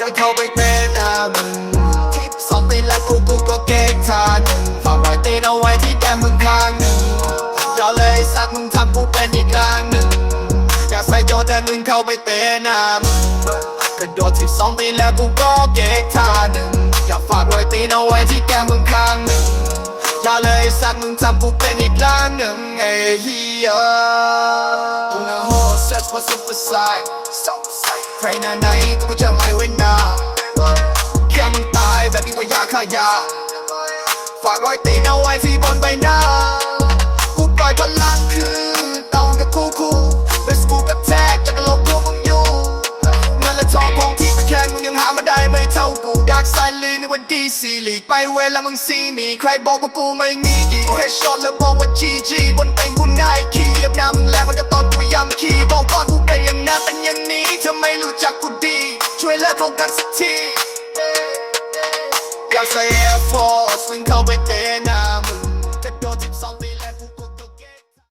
จะเข้าไปเต้นหามึงสองตีแล้วกูกูก็เก่งทานึงฝากรอยตีนเอาไว้ที่แก้มมึงข้างหนึ่งจอเลยสักมึงทำกูเป็นอีกครั้งหนึ่งอย่าใส่โจแต่มึงเข้าไปเต้นหามึงกระโดดสิบสองตีแล้วกูก็เก่งทานึงอย่าฝากรอยตีนเอาไว้ที่แก้มมึงข้างหนึ่งจอเลยสักมึงทำกูเป็นอีกครั้งหนึ่งไอ้เหี้ย เซ็ตพอซุปเปอร์ไซด์ใครหน้าไหนกูจะไม่เว้นหน้าแค่มึงตายแบบนี้ก็อยากขายา ฝากรอยตีนเอาไว้ที่บนใบหน้า กูปล่อยพลังคือต้องกับคู่คู่เป็นสกูแบบแท็กจากโลกพวกมึงอยู่เงินและทองของที่แข่งมึงยังหามาได้ไม่เท่ากูอยากใส่ลีในวันดีซีลีกไปเวลามึงซีมีใครบอกว่ากูไม่มีดีกูเฮดช็อตแล้วบอกว่าจีจีบนเป็นกูง่ายขี้ ไม่รู้จักกูดี ช่วยเลิกโกงกันสักทีอยากใส่ Air Force วิ่งเข้าไปเตะหน้ามึงจะโดนสิบสองตี